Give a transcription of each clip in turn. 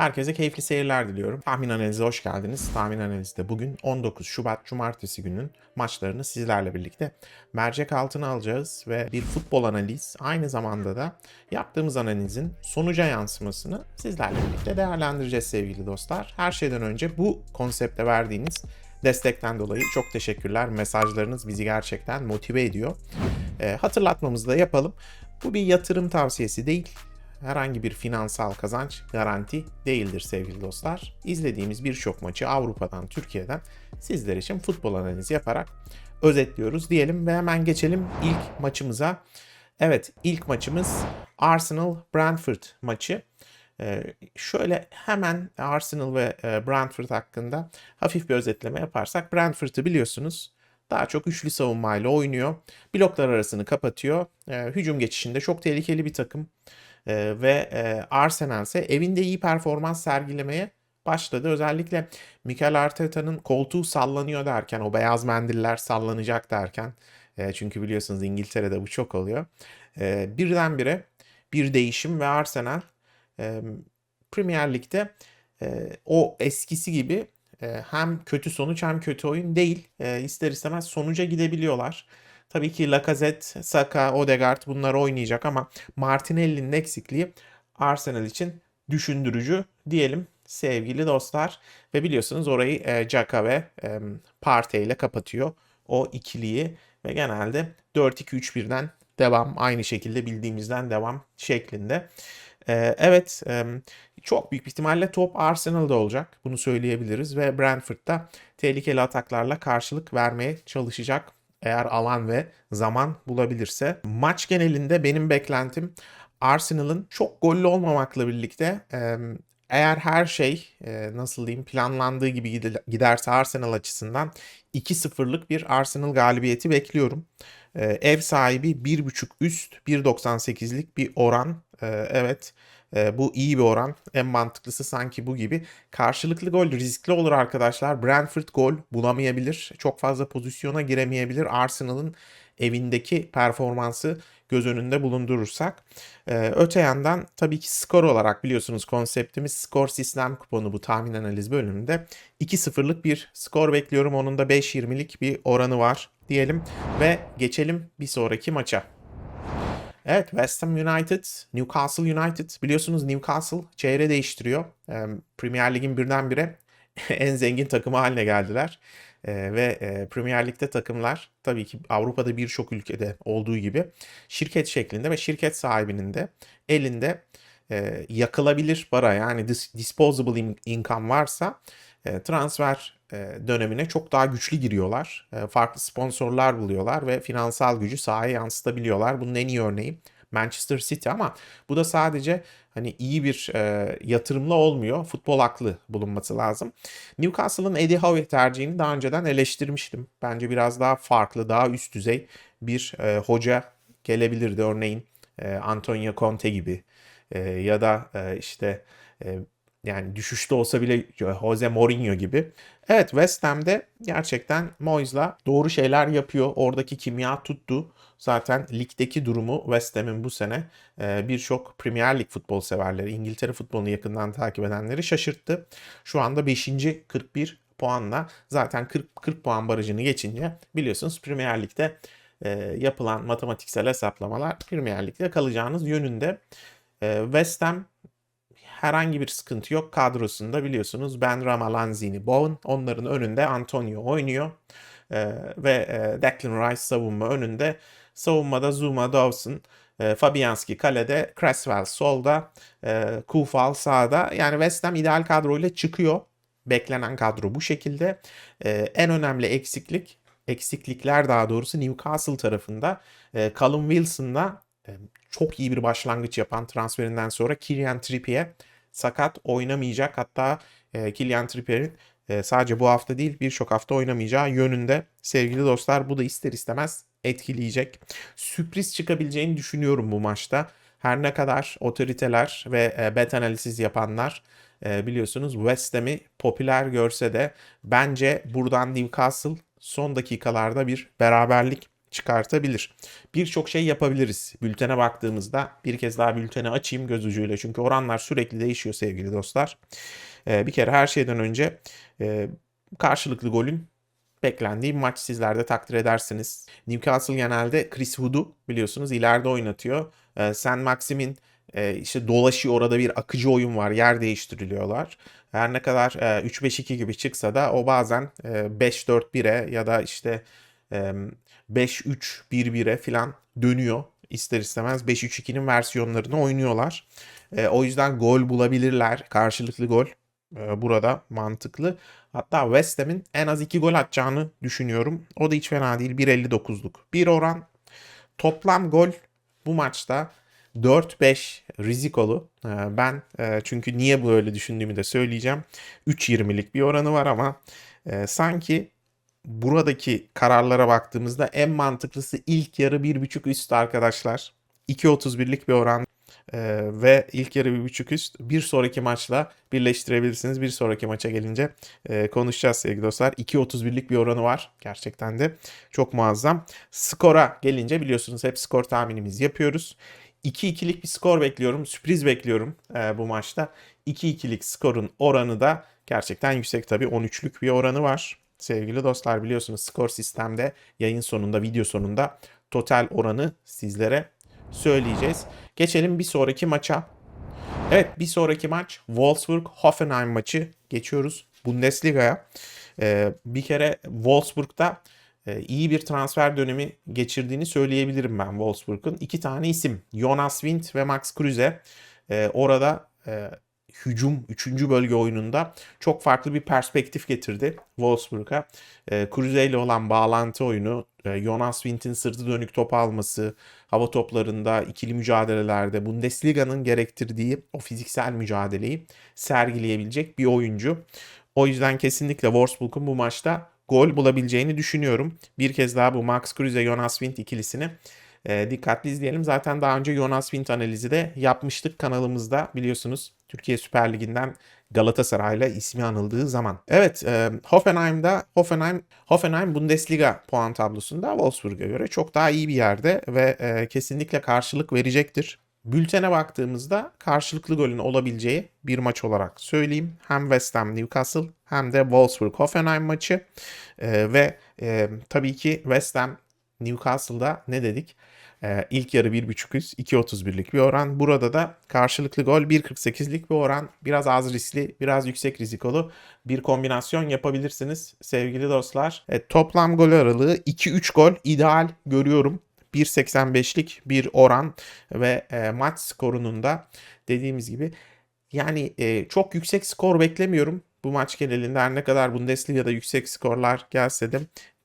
Herkese keyifli seyirler diliyorum. Tahmin analize hoş geldiniz. Tahmin analizde bugün 19 Şubat Cumartesi günün maçlarını sizlerle birlikte mercek altına alacağız ve bir futbol analiz aynı zamanda da yaptığımız analizin sonuca yansımasını sizlerle birlikte değerlendireceğiz sevgili dostlar. Her şeyden önce bu konsepte verdiğiniz destekten dolayı çok teşekkürler. Mesajlarınız bizi gerçekten motive ediyor. E, hatırlatmamızı da yapalım. Bu bir yatırım tavsiyesi değil herhangi bir finansal kazanç garanti değildir sevgili dostlar. İzlediğimiz birçok maçı Avrupa'dan, Türkiye'den sizler için futbol analizi yaparak özetliyoruz diyelim ve hemen geçelim ilk maçımıza. Evet ilk maçımız Arsenal Brentford maçı. Ee, şöyle hemen Arsenal ve e, Brentford hakkında hafif bir özetleme yaparsak Brentford'u biliyorsunuz daha çok üçlü savunmayla oynuyor. Bloklar arasını kapatıyor. Ee, hücum geçişinde çok tehlikeli bir takım. Ee, ve e, Arsenal ise evinde iyi performans sergilemeye başladı. Özellikle Mikel Arteta'nın koltuğu sallanıyor derken, o beyaz mendiller sallanacak derken, e, çünkü biliyorsunuz İngiltere'de bu çok oluyor. E, birdenbire bir değişim ve Arsenal e, Premier Lig'de e, o eskisi gibi e, hem kötü sonuç hem kötü oyun değil. E, ister istemez sonuca gidebiliyorlar. Tabii ki Lacazette, Saka, Odegaard bunlar oynayacak ama Martinelli'nin eksikliği Arsenal için düşündürücü diyelim sevgili dostlar. Ve biliyorsunuz orayı e, Xhaka ve Partey ile kapatıyor o ikiliyi ve genelde 4-2-3-1'den devam aynı şekilde bildiğimizden devam şeklinde. E, evet e, çok büyük ihtimalle top Arsenal'da olacak bunu söyleyebiliriz ve Brentford'da tehlikeli ataklarla karşılık vermeye çalışacak eğer alan ve zaman bulabilirse. Maç genelinde benim beklentim Arsenal'ın çok gollü olmamakla birlikte eğer her şey nasıl diyeyim planlandığı gibi giderse Arsenal açısından 2-0'lık bir Arsenal galibiyeti bekliyorum. Ev sahibi 1.5 üst 1.98'lik bir oran. Evet e, bu iyi bir oran. En mantıklısı sanki bu gibi. Karşılıklı gol riskli olur arkadaşlar. Brentford gol bulamayabilir. Çok fazla pozisyona giremeyebilir. Arsenal'ın evindeki performansı göz önünde bulundurursak. Ee, öte yandan tabii ki skor olarak biliyorsunuz konseptimiz skor sistem kuponu bu tahmin analiz bölümünde. 2-0'lık bir skor bekliyorum. Onun da 5-20'lik bir oranı var diyelim ve geçelim bir sonraki maça. Evet West Ham United, Newcastle United. Biliyorsunuz Newcastle çeyre değiştiriyor. Premier Lig'in birdenbire en zengin takımı haline geldiler. ve Premier Lig'de takımlar tabii ki Avrupa'da birçok ülkede olduğu gibi şirket şeklinde ve şirket sahibinin de elinde yakılabilir para yani disposable income varsa transfer dönemine çok daha güçlü giriyorlar. Farklı sponsorlar buluyorlar ve finansal gücü sahaya yansıtabiliyorlar. Bunun en iyi örneği Manchester City ama bu da sadece hani iyi bir e, yatırımla olmuyor. Futbol aklı bulunması lazım. Newcastle'ın Eddie Howe tercihini daha önceden eleştirmiştim. Bence biraz daha farklı, daha üst düzey bir e, hoca gelebilirdi. Örneğin e, Antonio Conte gibi e, ya da e, işte e, yani düşüşte olsa bile Jose Mourinho gibi. Evet West Ham'de gerçekten Moyes'la doğru şeyler yapıyor. Oradaki kimya tuttu. Zaten ligdeki durumu West Ham'in bu sene e, birçok Premier Lig futbol severleri, İngiltere futbolunu yakından takip edenleri şaşırttı. Şu anda 5. 41 puanla zaten 40, 40 puan barajını geçince biliyorsunuz Premier Lig'de e, yapılan matematiksel hesaplamalar Premier Lig'de kalacağınız yönünde. E, West Ham herhangi bir sıkıntı yok kadrosunda biliyorsunuz. Ben Rama, Lanzini, Bowen onların önünde Antonio oynuyor. Ee, ve e, Declan Rice savunma önünde. Savunmada Zuma, Dawson, e, Fabianski kalede, Cresswell solda, e, Kufal sağda. Yani West Ham ideal kadroyla çıkıyor. Beklenen kadro bu şekilde. E, en önemli eksiklik eksiklikler daha doğrusu Newcastle tarafında. E, Callum Wilson'la e, çok iyi bir başlangıç yapan transferinden sonra Kylian Trippier sakat oynamayacak. Hatta e, Kylian Trippier'in e, sadece bu hafta değil birçok hafta oynamayacağı yönünde sevgili dostlar. Bu da ister istemez etkileyecek. Sürpriz çıkabileceğini düşünüyorum bu maçta. Her ne kadar otoriteler ve e, bet analiz yapanlar e, biliyorsunuz West Ham'i popüler görse de bence buradan Newcastle son dakikalarda bir beraberlik çıkartabilir. Birçok şey yapabiliriz. Bültene baktığımızda bir kez daha bülteni açayım göz ucuyla. Çünkü oranlar sürekli değişiyor sevgili dostlar. Ee, bir kere her şeyden önce e, karşılıklı golün beklendiği maç sizler de takdir edersiniz. Newcastle genelde Chris Wood'u biliyorsunuz ileride oynatıyor. Ee, Sen Maxim'in e, işte dolaşıyor orada bir akıcı oyun var. Yer değiştiriliyorlar. Her ne kadar e, 3-5-2 gibi çıksa da o bazen e, 5-4-1'e ya da işte 5-3-1-1'e falan dönüyor. İster istemez 5-3-2'nin versiyonlarını oynuyorlar. E, o yüzden gol bulabilirler. Karşılıklı gol e, burada mantıklı. Hatta West Ham'in en az 2 gol atacağını düşünüyorum. O da hiç fena değil. 1.59'luk bir oran. Toplam gol bu maçta 4-5 rizikolu. Ee, Ben e, çünkü niye böyle düşündüğümü de söyleyeceğim. 3.20'lik bir oranı var ama e, sanki buradaki kararlara baktığımızda en mantıklısı ilk yarı 1.5 üst arkadaşlar. 2.31'lik bir oran ee, ve ilk yarı 1.5 üst bir sonraki maçla birleştirebilirsiniz. Bir sonraki maça gelince e, konuşacağız sevgili dostlar. 2.31'lik bir oranı var. Gerçekten de çok muazzam. Skora gelince biliyorsunuz hep skor tahminimizi yapıyoruz. 2-2'lik bir skor bekliyorum. Sürpriz bekliyorum e, bu maçta. 2-2'lik skorun oranı da gerçekten yüksek tabii. 13'lük bir oranı var. Sevgili dostlar biliyorsunuz skor sistemde yayın sonunda, video sonunda total oranı sizlere söyleyeceğiz. Geçelim bir sonraki maça. Evet bir sonraki maç Wolfsburg-Hoffenheim maçı. Geçiyoruz Bundesliga'ya. Ee, bir kere Wolfsburg'da e, iyi bir transfer dönemi geçirdiğini söyleyebilirim ben Wolfsburg'un. İki tane isim Jonas Wind ve Max Kruse. Ee, orada e, hücum 3. bölge oyununda çok farklı bir perspektif getirdi Wolfsburg'a. E, Kruse ile olan bağlantı oyunu, e, Jonas Wind'in sırtı dönük top alması, hava toplarında, ikili mücadelelerde Bundesliga'nın gerektirdiği o fiziksel mücadeleyi sergileyebilecek bir oyuncu. O yüzden kesinlikle Wolfsburg'un bu maçta gol bulabileceğini düşünüyorum. Bir kez daha bu Max Kruse Jonas Wind ikilisini e, dikkatli izleyelim. Zaten daha önce Jonas Wind analizi de yapmıştık kanalımızda biliyorsunuz. Türkiye Süper Ligi'nden Galatasaray'la ismi anıldığı zaman. Evet, e, Hoffenheim'da Hoffenheim Hoffenheim Bundesliga puan tablosunda Wolfsburg'a göre çok daha iyi bir yerde ve e, kesinlikle karşılık verecektir. Bültene baktığımızda karşılıklı golün olabileceği bir maç olarak söyleyeyim. Hem West Ham Newcastle hem de Wolfsburg Hoffenheim maçı. E, ve e, tabii ki West Ham Newcastle'da ne dedik? Ee, ilk yarı 1.5 üst 2.31'lik bir oran. Burada da karşılıklı gol 1.48'lik bir oran. Biraz az riskli, biraz yüksek rizikolu bir kombinasyon yapabilirsiniz sevgili dostlar. E, toplam gol aralığı 2-3 gol ideal görüyorum. 1.85'lik bir oran ve e, maç skorunun da dediğimiz gibi yani e, çok yüksek skor beklemiyorum. Bu maç genelinde her ne kadar Bundesliga'da yüksek skorlar gelse de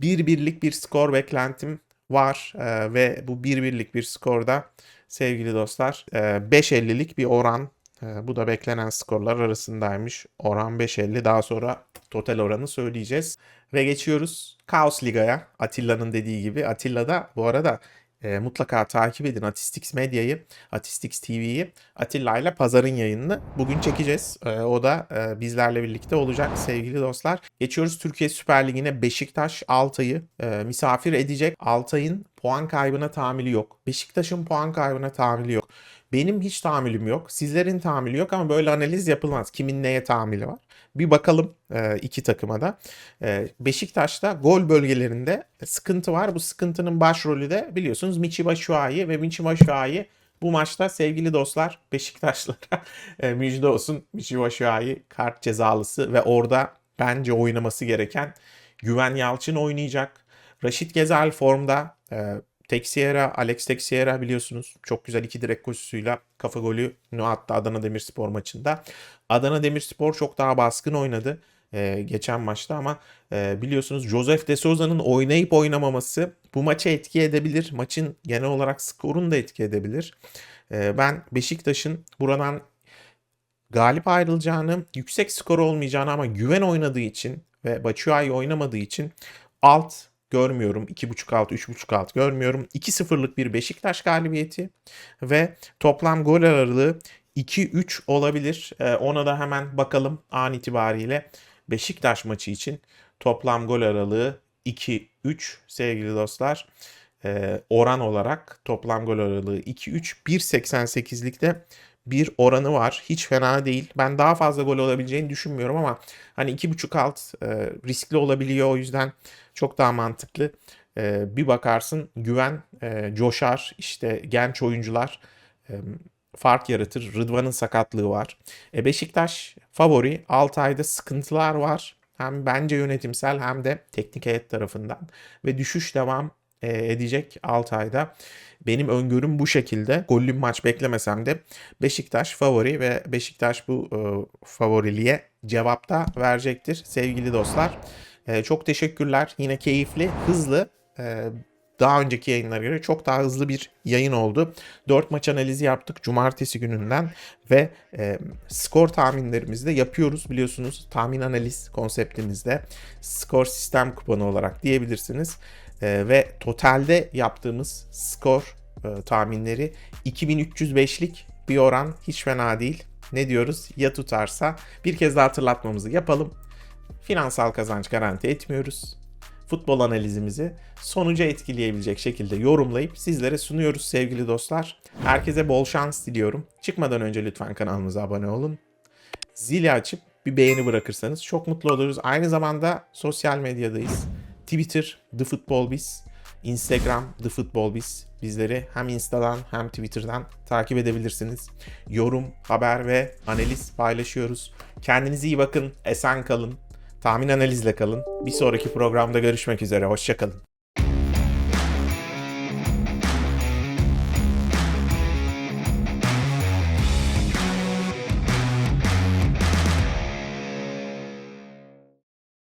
bir birlik bir skor beklentim var e, ve bu bir birlik bir skorda sevgili dostlar e, 5.50'lik bir oran e, bu da beklenen skorlar arasındaymış. Oran 5.50 daha sonra total oranı söyleyeceğiz. Ve geçiyoruz Kaos Liga'ya. Atilla'nın dediği gibi. Atilla da bu arada e, mutlaka takip edin Atistix Medya'yı, Atistix TV'yi. Atilla ile Pazar'ın yayınını bugün çekeceğiz. E, o da e, bizlerle birlikte olacak sevgili dostlar. Geçiyoruz Türkiye Süper Ligi'ne Beşiktaş Altay'ı e, misafir edecek. Altay'ın puan kaybına tahammülü yok. Beşiktaş'ın puan kaybına tahammülü yok. Benim hiç tahammülüm yok. Sizlerin tahammülü yok ama böyle analiz yapılmaz. Kimin neye tahammülü var? Bir bakalım e, iki takıma da. E, Beşiktaş'ta gol bölgelerinde sıkıntı var. Bu sıkıntının başrolü de biliyorsunuz Michi Batshuayi ve Michi Batshuayi bu maçta sevgili dostlar Beşiktaşlara e, müjde olsun. Michi Batshuayi kart cezalısı ve orada bence oynaması gereken Güven Yalçın oynayacak. Raşit Gezel formda. E, Texiera, Alex Texiera biliyorsunuz çok güzel iki direk koşusuyla kafa golü attı Adana Demirspor maçında. Adana Demirspor çok daha baskın oynadı e, geçen maçta ama e, biliyorsunuz Joseph De Souza'nın oynayıp oynamaması bu maça etki edebilir. Maçın genel olarak skorunu da etki edebilir. E, ben Beşiktaş'ın buradan galip ayrılacağını, yüksek skor olmayacağını ama güven oynadığı için ve Batshuayi oynamadığı için alt görmüyorum. 2.5 alt, 3.5 alt görmüyorum. 2-0'lık bir Beşiktaş galibiyeti ve toplam gol aralığı 2-3 olabilir. Ee, ona da hemen bakalım an itibariyle. Beşiktaş maçı için toplam gol aralığı 2-3 sevgili dostlar. e, oran olarak toplam gol aralığı 2-3 1.88'likte bir oranı var. Hiç fena değil. Ben daha fazla gol olabileceğini düşünmüyorum ama hani 2.5 alt e, riskli olabiliyor. O yüzden çok daha mantıklı. E, bir bakarsın güven e, coşar. İşte genç oyuncular e, fark yaratır. Rıdvan'ın sakatlığı var. E, Beşiktaş favori. Altay'da sıkıntılar var. Hem bence yönetimsel hem de teknik heyet tarafından. Ve düşüş devam e, edecek Altay'da. Benim öngörüm bu şekilde. Gollü maç beklemesem de Beşiktaş favori ve Beşiktaş bu e, favoriliğe cevapta verecektir sevgili dostlar. E, çok teşekkürler. Yine keyifli, hızlı. e, daha önceki yayınlara göre çok daha hızlı bir yayın oldu. 4 maç analizi yaptık cumartesi gününden ve e, skor tahminlerimizi de yapıyoruz biliyorsunuz tahmin analiz konseptimizde skor sistem kuponu olarak diyebilirsiniz. E, ve totalde yaptığımız skor e, tahminleri 2305'lik bir oran hiç fena değil. Ne diyoruz? Ya tutarsa bir kez daha hatırlatmamızı yapalım. Finansal kazanç garanti etmiyoruz futbol analizimizi sonuca etkileyebilecek şekilde yorumlayıp sizlere sunuyoruz sevgili dostlar. Herkese bol şans diliyorum. Çıkmadan önce lütfen kanalımıza abone olun. Zili açıp bir beğeni bırakırsanız çok mutlu oluruz. Aynı zamanda sosyal medyadayız. Twitter The Football Biz, Instagram The Football Biz. Bizleri hem Insta'dan hem Twitter'dan takip edebilirsiniz. Yorum, haber ve analiz paylaşıyoruz. Kendinize iyi bakın, esen kalın. Tahmin analizle kalın. Bir sonraki programda görüşmek üzere. Hoşçakalın.